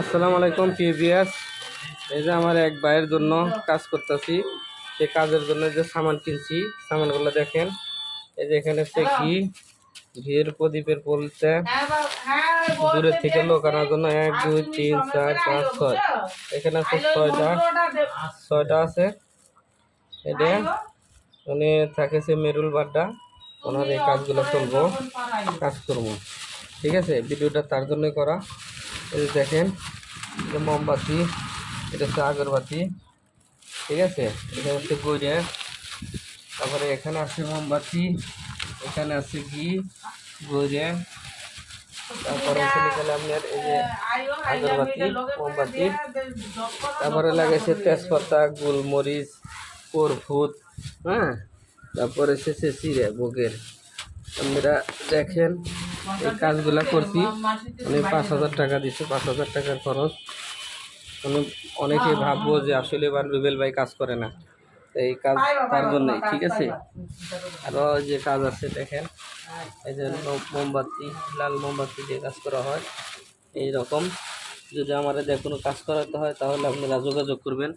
আসসালামু আলাইকুম পিবিএস এই যে আমার এক ভাইয়ের জন্য কাজ করতেছি। সে কাজের জন্য যে সামান কিনছি, সামানগুলো দেখেন। এই যে এখানে হচ্ছে ঘি ঘিয়ের প্রদীপের পলতে দূরের থেকে লোক আনার জন্য এক, দুই, তিন, চার, পাঁচ, ছয়। এখানে আছে ছয়টা ছয়টা আছে। এটা উনি থাকেছে মেরুল বাড্ডা। ওনার এই কাজগুলো চলবো, কাজ করব। ঠিক আছে, ভিডিওটা তার জন্যই করা। এই দেখেন, এটা মোমবাতি, এটা হচ্ছে আগরবাতি, ঠিক আছে? এটা হচ্ছে গইরে। তারপরে এখানে আছে মোমবাতি, এখানে আছে ঘি, গইরে। তারপরে আপনার এই যে আগরবাতি, মোমবাতি। তারপরে লাগাইছে তেজপাতা, গোলমরিচ, কর্ফুত হ্যাঁ? তারপরে শেষে চিড়ে, ভোগের। আপনারা দেখেন এই কাজগুলা করছি। উনি পাঁচ হাজার টাকা দিচ্ছে পাঁচ হাজার টাকার খরচ। উনি অনেকেই ভাববো যে আসলে এবার রুবেল ভাই কাজ করে না। এই কাজ তার জন্যই, ঠিক আছে? আরও যে কাজ আছে, দেখেন। এই যে মোমবাতি, লাল মোমবাতি দিয়ে কাজ করা হয়। এই রকম। যদি আমাদের কোনো কাজ করাতে হয়, তাহলে আপনারা যোগাযোগ করবেন।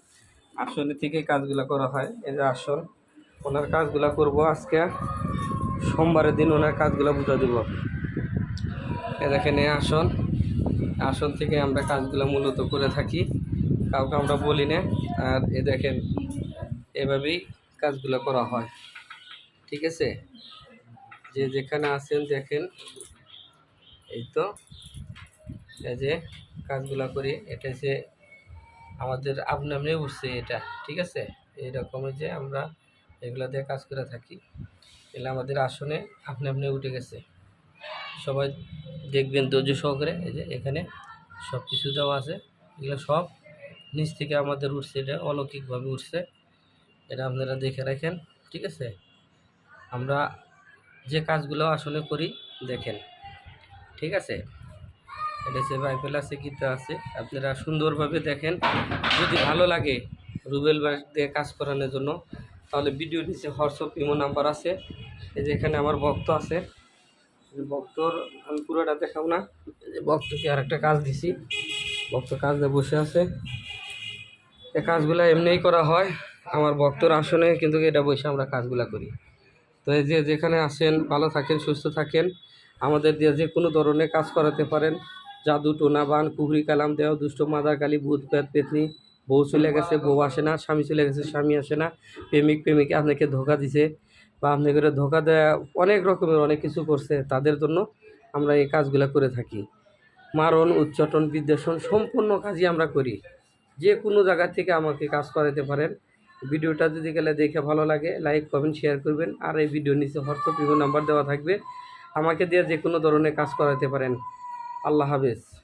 আসনে থেকে কাজগুলো করা হয়। এই যে আসন ওনার কাজগুলো করব আজকে। সোমবারের দিন ওনার কাজগুলো বুঝা দিব। এ দেখেন, এই আসন। আসন থেকে আমরা কাজগুলো মূলত করে থাকি। কাউকে আমরা বলি না। আর এ দেখেন, এভাবেই কাজগুলো করা হয়। ঠিক আছে? যে যেখানে আছেন দেখেন। এই তো। এই যে কাজগুলো করি, এটা যে আমাদের আপনি আপনি উঠছে এটা। ঠিক আছে? এইরকমের যে আমরা এগুলো দিয়ে কাজ করে থাকি। এগুলো আমাদের আসনে আপনি আপনি উঠে গেছে। সবাই দেখবেন ধৈর্য সহকারে, এই যে এখানে সব কিছু দেওয়া আছে। এগুলো সব নিচ থেকে আমাদের উঠছে, এটা অলৌকিকভাবে উঠছে। এটা আপনারা দেখে রাখেন, ঠিক আছে? আমরা যে কাজগুলো আসলে করি, দেখেন, ঠিক আছে? এটা হচ্ছে বাইবেল আছে, গীতা আছে। আপনারা সুন্দরভাবে দেখেন। যদি ভালো লাগে রুবেল দিয়ে কাজ করানোর জন্য, তাহলে ভিডিও নিচে হোয়াটসঅ্যাপ ইমো নাম্বার আছে। এই যে এখানে আমার ভক্ত আছে। ভক্তর আমি পুরোটা দেখাবো না। ভক্তকে আর একটা কাজ দিছি। ভক্ত কাজ দিয়ে বসে আছে। এই কাজগুলো এমনিই করা হয়। আমার ভক্তর আসনে কিন্তু এটা বসে আমরা কাজগুলো করি। তো এই যে যেখানে আসেন ভালো থাকেন সুস্থ থাকেন আমাদের দিয়ে যে কোনো ধরনের কাজ করাতে পারেন। জাদু টোনা বান কুহরি কালাম দেওয়া দুষ্ট মাদার কালী ভূত পেত পেতনি বউ চলে গেছে বউ আসে না স্বামী চলে গেছে স্বামী আসে না প্রেমিক প্রেমিকা আপনাকে ধোকা দিছে। বা আপনাকে ধোকা দেওয়া অনেক রকমের অনেক কিছু করছে, তাদের জন্য আমরা এই কাজগুলো করে থাকি। মারণ, উচ্চাটন বিদ্বেষণ সম্পূর্ণ কাজই আমরা করি। যে কোনো জায়গা থেকে আমাকে কাজ করাতে পারেন। ভিডিওটা যদি গেলে দেখে ভালো লাগে, লাইক, কমেন্ট, শেয়ার করবেন। আর এই ভিডিওর নিচে হোয়াটসঅ্যাপ ইমো নাম্বার দেওয়া থাকবে। আমাকে দিয়ে যে কোনো ধরনের কাজ করাতে পারেন। আল্লাহ হাফেজ।